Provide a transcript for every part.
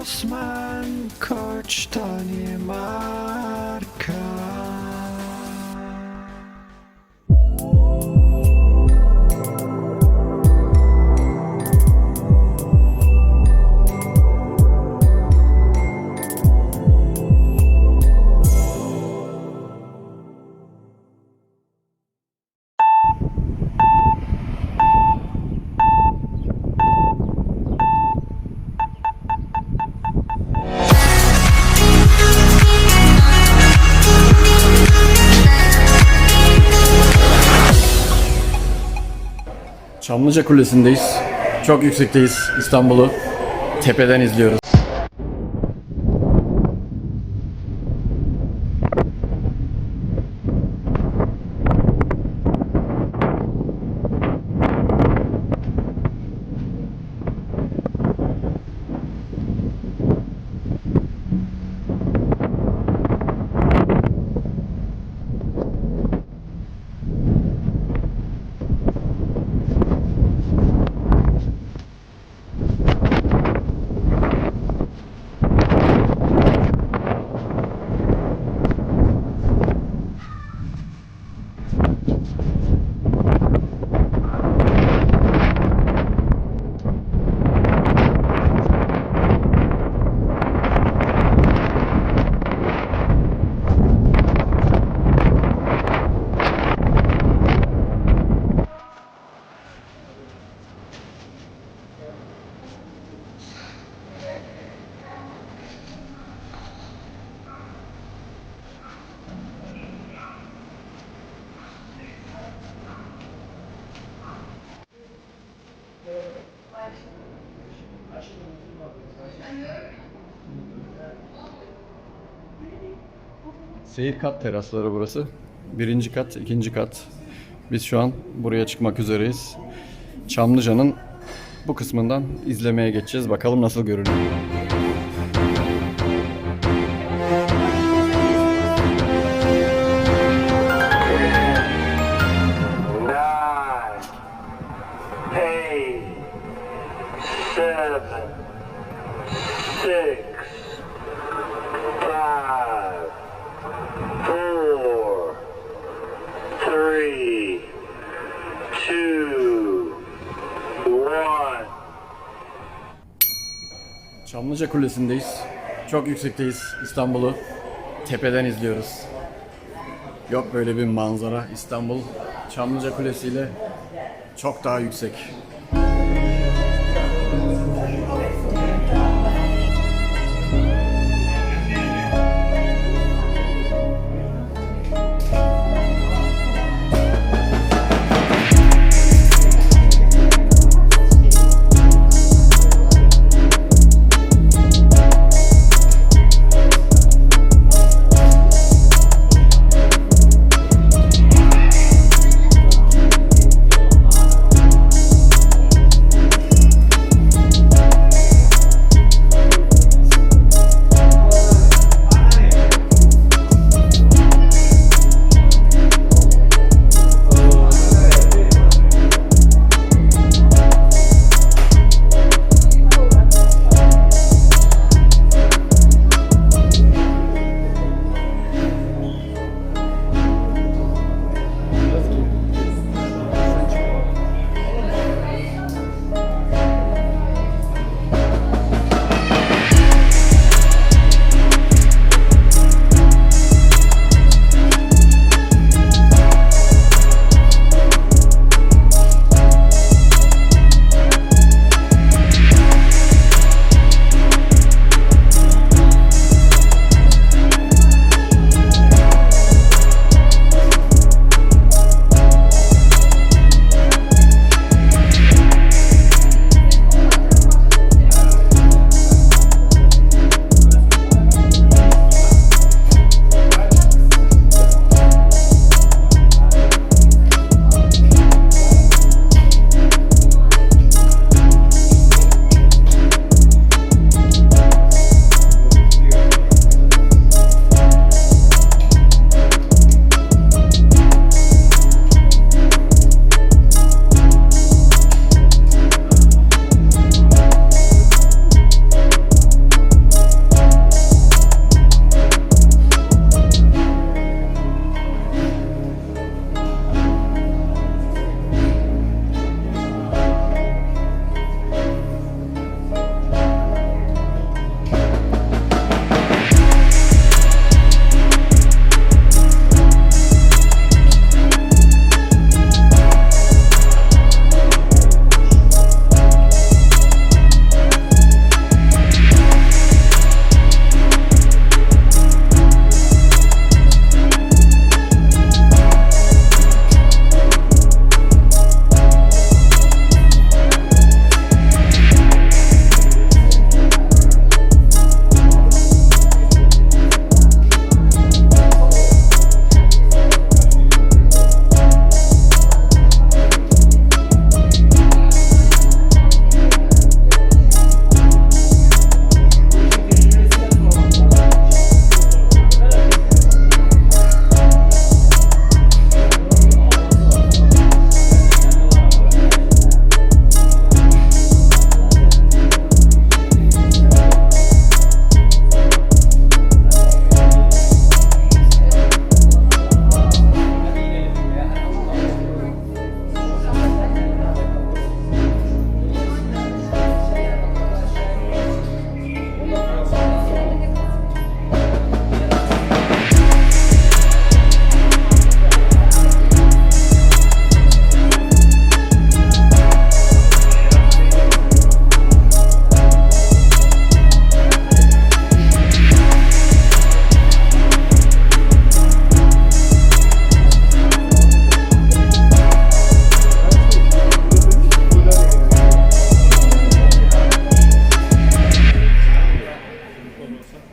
Osman Koç nie Mark Çamlıca Kulesi'ndeyiz. Çok yüksekteyiz İstanbul'u. Tepeden izliyoruz. Seyir kat terasları burası. Birinci kat, ikinci kat. Biz şu an buraya çıkmak üzereyiz. Çamlıca'nın bu kısmından izlemeye geçeceğiz. Bakalım nasıl görünüyor. Çamlıca Kulesi'ndeyiz. Çok yüksekteyiz İstanbul'u. Tepeden izliyoruz. Yok böyle bir manzara İstanbul Çamlıca Kulesi ile çok daha yüksek.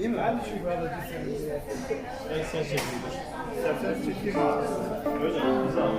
İyi mi? Ben de şu yuvarlacı sen. Sen çekeyim. Sen çekeyim. Öyle. Güzel.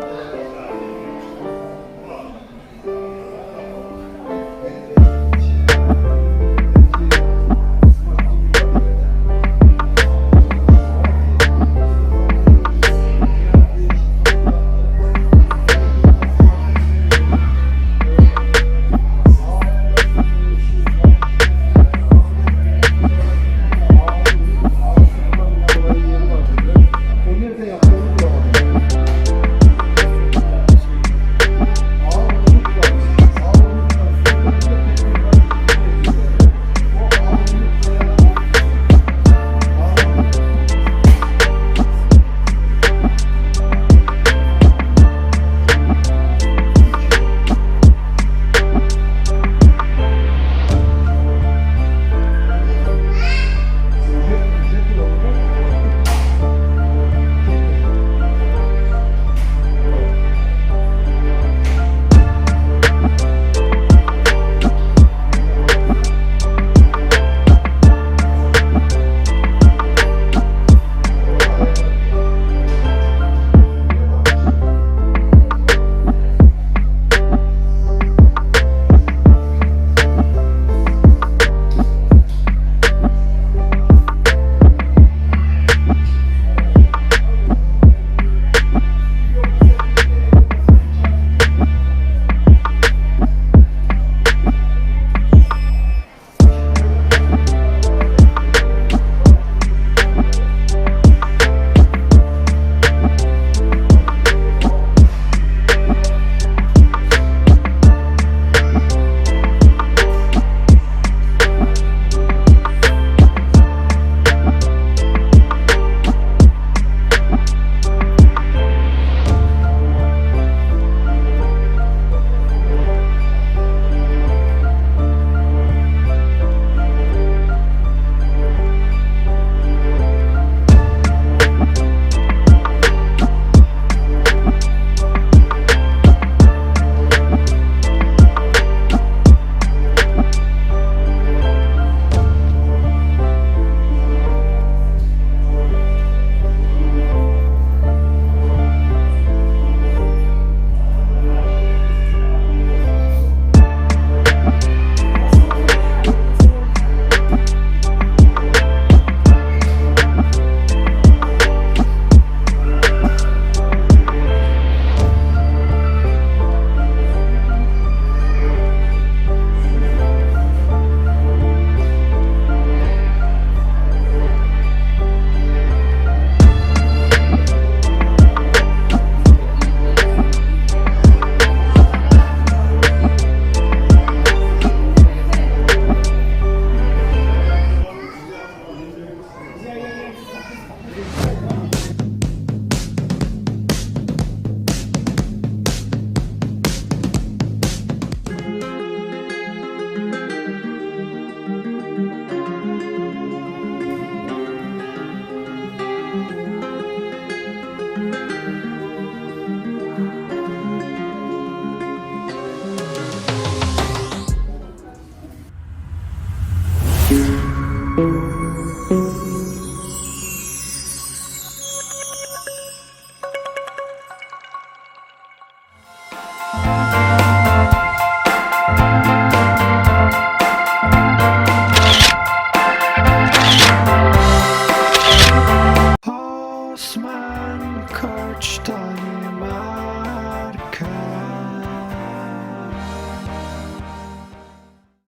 Thank you.